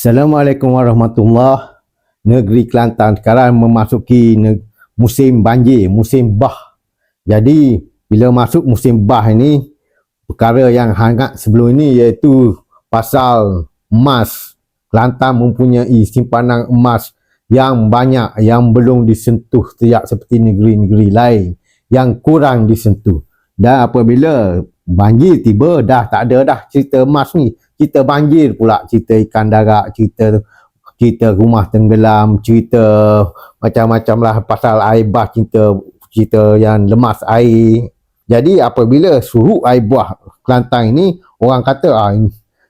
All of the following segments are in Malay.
Assalamualaikum warahmatullahi Negeri Kelantan sekarang memasuki musim banjir, musim bah. Jadi bila masuk musim bah ini perkara yang hangat sebelum ini iaitu pasal emas. Kelantan mempunyai simpanan emas yang banyak yang belum disentuh tidak seperti negeri-negeri lain yang kurang disentuh. Dan apabila banjir tiba dah tak ada dah cerita emas ni. Cerita banjir pula, cerita ikan darat, cerita cerita rumah tenggelam, cerita macam-macam lah pasal air bah, cerita cerita yang lemas air. Jadi apabila surut air buah Kelantan ini, orang kata ah,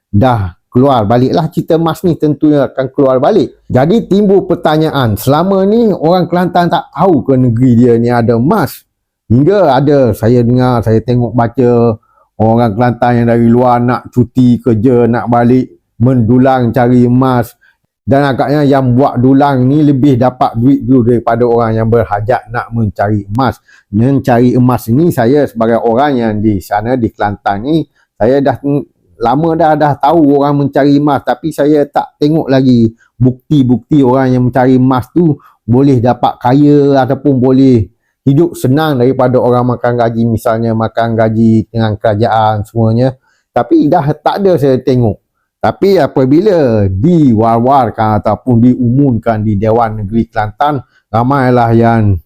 dah keluar baliklah cerita emas ni tentunya akan keluar balik. Jadi timbul pertanyaan, selama ni orang Kelantan tak tahu ke negeri dia ni ada emas? Hingga ada saya dengar, saya tengok baca orang Kelantan yang dari luar nak cuti kerja, nak balik mendulang cari emas dan agaknya yang buat dulang ni lebih dapat duit dulu daripada orang yang berhajat nak mencari emas. Mencari emas ini saya sebagai orang yang di sana di Kelantan ni saya dah lama dah dah tahu orang mencari emas tapi saya tak tengok lagi bukti-bukti orang yang mencari emas tu boleh dapat kaya ataupun boleh hidup senang daripada orang makan gaji misalnya makan gaji dengan kerajaan semuanya. Tapi dah tak ada saya tengok. Tapi apabila diwar-warkan ataupun diumumkan di Dewan Negeri Kelantan ramailah yang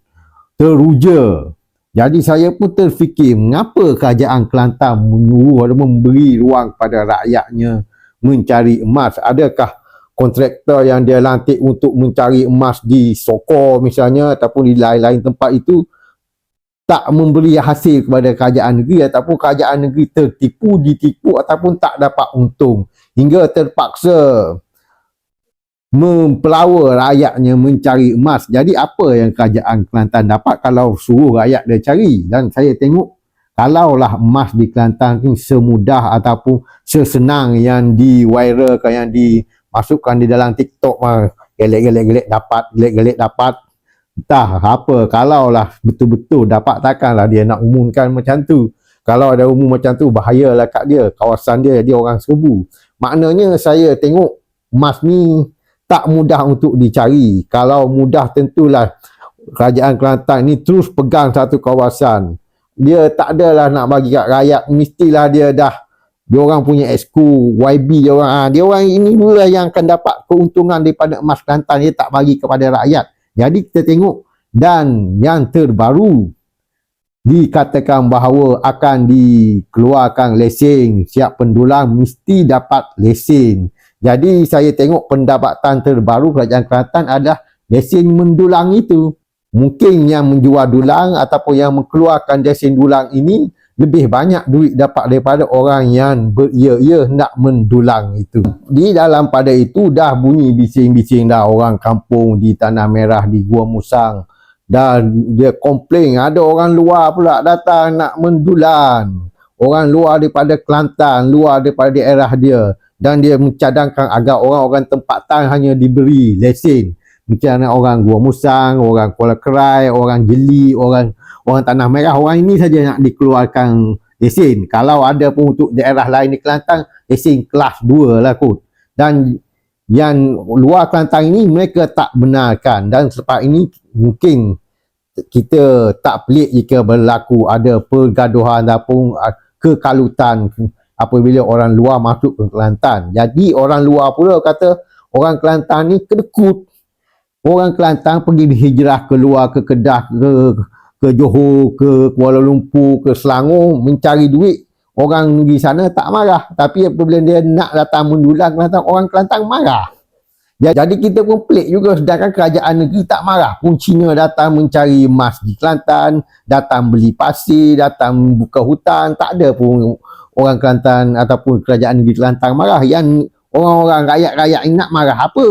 teruja. Jadi saya pun terfikir mengapa kerajaan Kelantan menyuruh atau memberi ruang pada rakyatnya mencari emas? Adakah kontraktor yang dia lantik untuk mencari emas di Sokor misalnya ataupun di lain-lain tempat itu tak memberi hasil kepada kerajaan negeri ataupun kerajaan negeri tertipu, ditipu ataupun tak dapat untung hingga terpaksa mempelawa rakyatnya mencari emas. Jadi apa yang kerajaan Kelantan dapat kalau suruh rakyat dia cari? Dan saya tengok kalaulah emas di Kelantan ni semudah ataupun sesenang yang di-viralkan, yang dimasukkan di dalam TikTok gelek-gelek-gelek dapat, gelek-gelek dapat. Entah apa, kalaulah betul-betul dapat takkanlah dia nak umumkan macam tu. Kalau ada umum macam tu, bahayalah kat dia. Kawasan dia, dia orang serbu. Maknanya saya tengok emas ni tak mudah untuk dicari. Kalau mudah tentulah kerajaan Kelantan ni terus pegang satu kawasan. Dia tak adalah nak bagi kat rakyat. Mestilah dia dah dia orang punya exco, YB dia orang. Ha, dia orang ini pula yang akan dapat keuntungan daripada emas Kelantan. Dia tak bagi kepada rakyat. Jadi kita tengok dan yang terbaru dikatakan bahawa akan dikeluarkan lesen siap pendulang mesti dapat lesen. Jadi saya tengok pendapatan terbaru kerajaan Kelantan adalah lesen mendulang itu. Mungkin yang menjual dulang ataupun yang mengeluarkan lesen dulang ini lebih banyak duit dapat daripada orang yang beria-ia nak mendulang itu. Di dalam pada itu dah bunyi bising-bising dah orang kampung di Tanah Merah di Gua Musang dan dia komplain ada orang luar pula datang nak mendulang. Orang luar daripada Kelantan, luar daripada daerah dia dan dia mencadangkan agar orang-orang tempatan hanya diberi lesen. Macam orang Gua Musang, orang Kuala Kerai, orang Jeli, orang orang Tanah Merah, orang ini saja nak dikeluarkan lesen. Kalau ada pun untuk daerah lain di Kelantan, lesen kelas 2 lah kot. Dan yang luar Kelantan ini mereka tak benarkan dan selepas ini mungkin kita tak pelik jika berlaku ada pergaduhan ataupun ah, kekalutan apabila orang luar masuk ke Kelantan. Jadi orang luar pula kata orang Kelantan ni kedekut. Orang Kelantan pergi berhijrah keluar ke Kedah, ke ke Johor, ke Kuala Lumpur, ke Selangor mencari duit. Orang di sana tak marah. Tapi apabila dia nak datang mendulang Kelantan, orang Kelantan marah. Jadi kita pun pelik juga sedangkan kerajaan negeri tak marah. Pun Cina datang mencari emas di Kelantan, datang beli pasir, datang buka hutan. Tak ada pun orang Kelantan ataupun kerajaan negeri Kelantan marah. Yang orang-orang rakyat-rakyat nak marah apa?